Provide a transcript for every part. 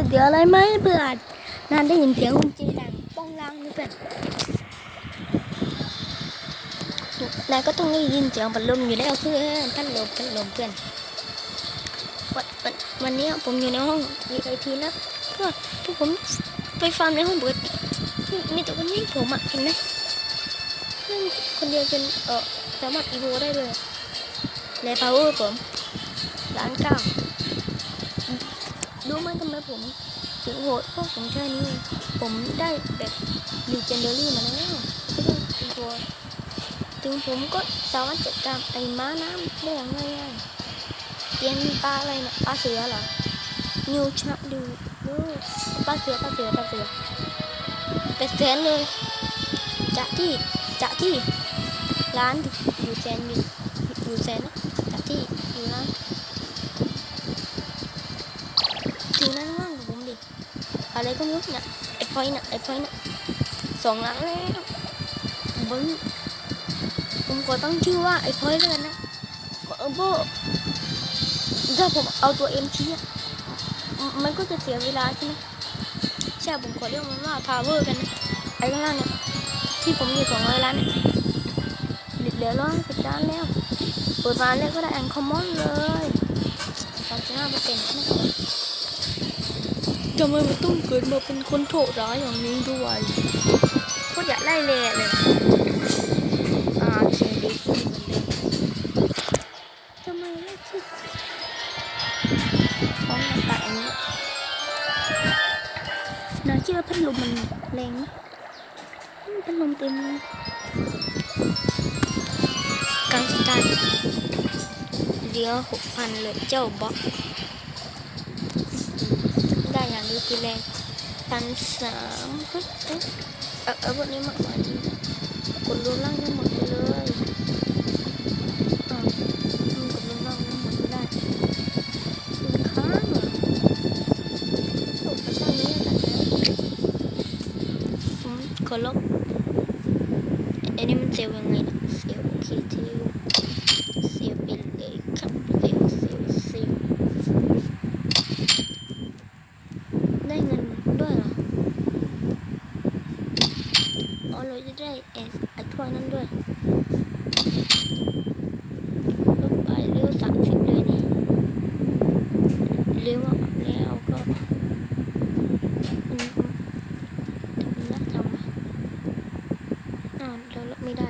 คือเดี๋ยวอะไรไหมเพื่อนนานได้ยินเสียงคุณจีดังป้องลังนี่เพื่อนายก็ต้องได้ยินเสียงพัดลมอยู่แล้วเพื่อนพัดลมพัดลมเพื่อนวันวันวันนี้ผมอยู่ในห้อง VIP นะเพื่อพวกผมไปฟาร์มในห้องเบิดมีแต่คนนี้ผมอะเห็นไหมเพื่อนคนเดียวจนเออสามารถอีโวได้เลยในพาวเวอร์ผมล้านเก้า รู้ไหมทำไมผมถึงโหดพวกผมแค่นี้ ผมได้แบบดีเจนเดอรี่มาแล้วไม่ต้องตีตัวถึงผมก็สามารถจัดการไอ้ม้าน้ำได้อย่างง่ายๆเตียนปลาอะไรนะปลาเสือเหรอนิวชะดูดูปลาเสือปลาเสือปลาเสือเป็ดแสนเลยจากที่จากที่ร้านอยู่แสนอยู่อยู่แสนนะจากที่อยู่ร้าน อะไรก็ไม่รู้น่ะไอ้พลอยน่ะไอ้พลอยน่ะสองหลังแล้วผมผมก็ต้องชื่อว่าไอ้พลอยแล้วกันนะเออโบถ้าผมเอาตัวเอ็มชี้อะมันก็จะเสียเวลาใช่ไหมใช่ผมขอเรียกมันว่าพาวเวอร์กันนะไอ้ข้างล่างเนี่ยที่ผมอยู่สองร้อยล้านเนี่ยเหลือร้อยสิบล้านแล้วเปิดมาแล้วก็ได้แอนคอมมอนเลยสามสิบห้าเปอร์เซ็นต์นะครับ ทำไมมันต้องเกิดมาเป็นคนโถร้ายอย่างนี้ด้วยโคตรอยากไล่เลยเลยอ่าเคดีขึ้นเหมือนเดิมทำไมไม่คิดฟ้องตัดอันนี้นาเชื่อพัดลมมันแรงไหมพัดลมเต็มกลางสตาร์เดี๋ยวหกพันเลยเจ้าบ๊อบ อย่างนี้ทีแรกพันสามเฮ้ยเอ๊ะเออพวกนี้มากกว่านี้กดรวมล่างทั้งหมดเลยอ้าวมันกดรวมล่างทั้งหมดได้มันค้างเหรอโอ้ประชานี้กันะผมขอลบอันนี้มันเซลยังไงนะเซลล์โอเคเซลล์เซลล์ไปเลยครับเซลล์เซลล์เซลล์ ได้เงินด้วยเหรอ อ๋อ เราจะได้เอสไอ้ถ้วยนั้นด้วยลดไปเร็วสามสิบเลยนี่เร็วอะแล้วก็อืมทำนะทำอ้าวเราลดไม่ได้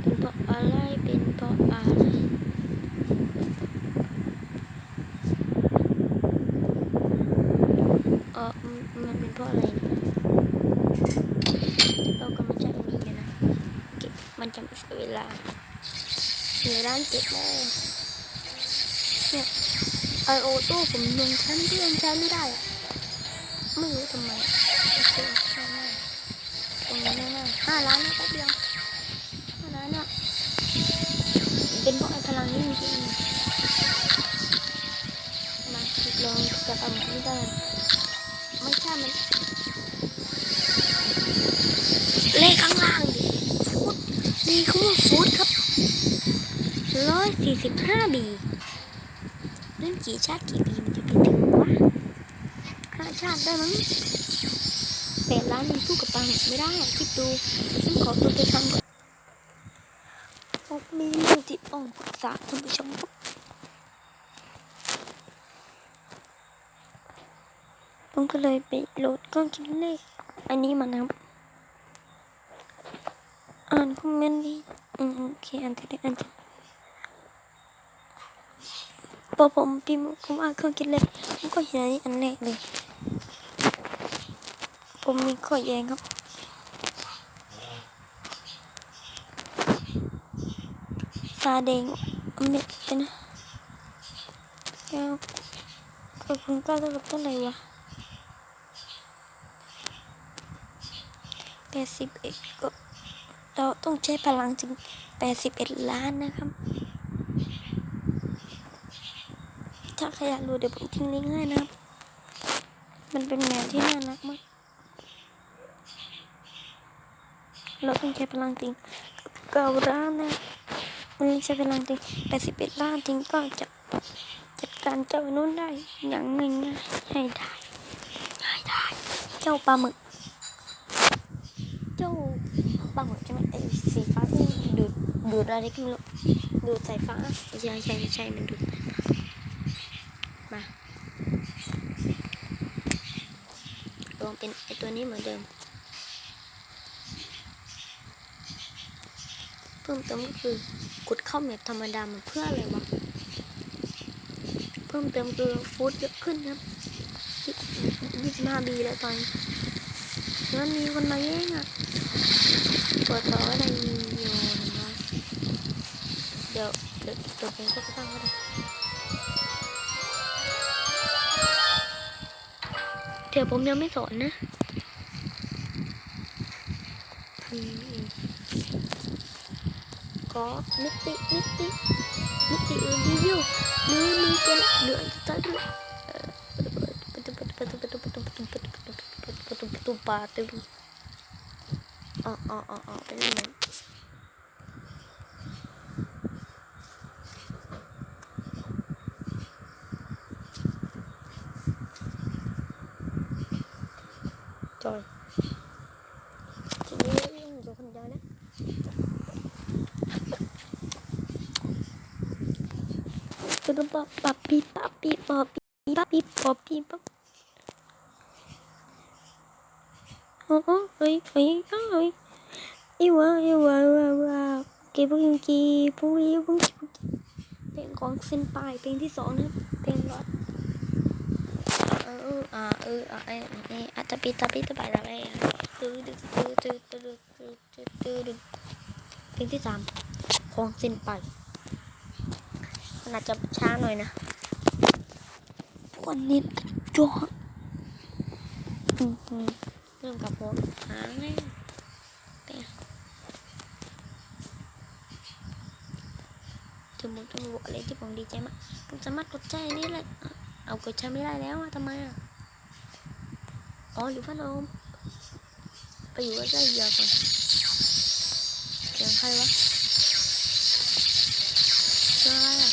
เป็นเพราะอะไรเป็นเพราะอะไร เออมมันเป็นเพราะอะไรเนี่ยเรากำลังใช้อันนี้กันนะเก็บมัน จะไม่เสียเวลาเหลือร้านเก็บแล้วเนี่ยไอโอโต้ผมลงชั้นที่ยังใช้นไม่ได้อะไม่รู้ทำไมโอเคใช่ไหมตรงนี้แน่ๆห้าล้านนะแป๊บเดียวห้าล้านอะเป็นเพราะไอพลังนี้จริงๆมาลองจะทำไม่ได้ไม่ใช่มัน ตดีเขาว่าฟุตครับร้อยสี่สิบห้าบีเล่นกี่ชาติกี่บีมันจะไปถึงวะห้าชาติได้มั้งแปดล้านยังสู้กับปังไม่ได้คิดดูฉันขอตัวไปทำก่อนผมมีเรื่องที่องปรึกษาท่านผู้ชมครับผมก็เลยไปโหลดกล้องคิดเลขอันนี้มานะครับ อ่านคอมเมนต์ดิอืมโอเคอ่านทีละอันพอผมพิมพ์ผมอ่านเครื่องคิดเลขผมก็ เราต้องใช้พลังถึง 81 ล้านนะครับ ถ้าใครอยากรู้เดี๋ยวผมทิ้งง่ายๆนะมันเป็นแมวที่น่ารักมาก เราต้องใช้พลังถึงเก้าล้านนะมันใช้พลังถึง 81 ล้านถึงก็จะจัดการเจ้านู้นได้อย่างหนึ่งนะให้ได้ให้ได้ เจ้าปลาหมึกาหมึกใช่ไหมไอ้สีฟ้าที่ดูดดูดอะไรก็ไม่รู้ดูดสายฟ้าใช่ใช่ใช่มันดูดสายฟ้ามาลองเป็นไอตัวนี้เหมือนเดิม เพิ่มเติมก็คือกดเข้าแมปธรรมดามันเพื่ออะไรวะเพิ่มเติมคือฟูดเยอะขึ้นครับยี่สิบห้าบีแล้วตอนนี้แล้วมีคนมาแย่งอะตัวต่ออะไรมีโยนนะเดี๋ยวเดี๋ยวเดี๋ยวผมก็ตั้งก็ได้เดี๋ยวผมยังไม่สอนนะก็มิติมิติมิติรีวิวหรือมีเจนเหลือจะดูประตูประตูประตูประตูประตูประตูประตูประตูประตูประตูอ๋ออ๋ออ๋ออ๋อเป็นยังไงจ กระบอกปับปีปับปีปับปีปับปีปับปีปับโอ้ยเฮ้ยเฮ้ยเฮ้ยเอีวะอวะอวะอวะเก็บพุ่งกีพุ่งกีพุ่งกีเพลงของเส้นปลายเพลงที่สองนะเพลงรอดเอออ่าเอออ่าเอออัตปีตปีตไปแล้วไงตึ๊ดตึ๊ดตึ๊ดตึ๊ดตึ๊ดตึ๊ดตึ๊ดเพลงที่สามของเส้นปลาย อาจจะช้าหน่อยนะ วันนี้จอดอืมอืมเริ่มกับผมหางไงเป็นถึงผมต้องบอกอะไรที่ผมดีใจมากผมสามารถกดใจนี่แหละเอากดใช้ไม่ได้แล้วอะทำไมอะอ๋อหรือพัดลมไปอยู่ใกล้ๆเยื่อก่อนเสียงใครวะเสียงอะไร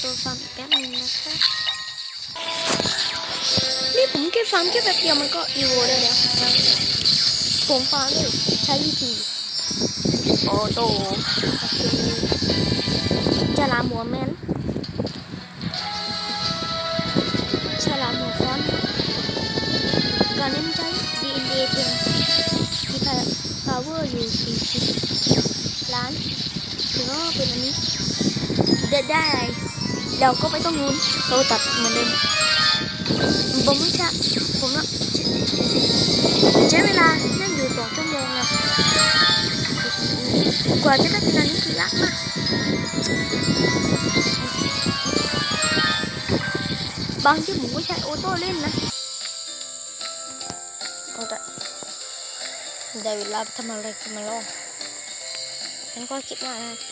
ซึ่งขอตัวฟาร์มอีกแป๊บนึงนะคะนี่ผมแค่ฟาร์มแค่แบบเดียวมันก็อีโวได้แล้วนะผมฟาร์มด้วยใช้วิธีออโต้จะลามหัวแมนฉลามหัวค้อนการเล่นใช้ DNA เทียมมีพาวเวอร์อยู่40ล้านถือว่าเป็นอันนี้ได้ได้อะไร เราก็ไม่ต้องลุ้นเราตัดเหมือนเดิมผมไม่ใช่ผมอะใช้เวลานั่งอยู่สองชั่วโมงนะกว่าจะได้เป็นอันนี้คือยากมากบางที่ผมก็ใช้ออโต้เล่นนะเอาแต่ได้เวลาทำอะไรกันมาลองฉันก็คิดว่านะ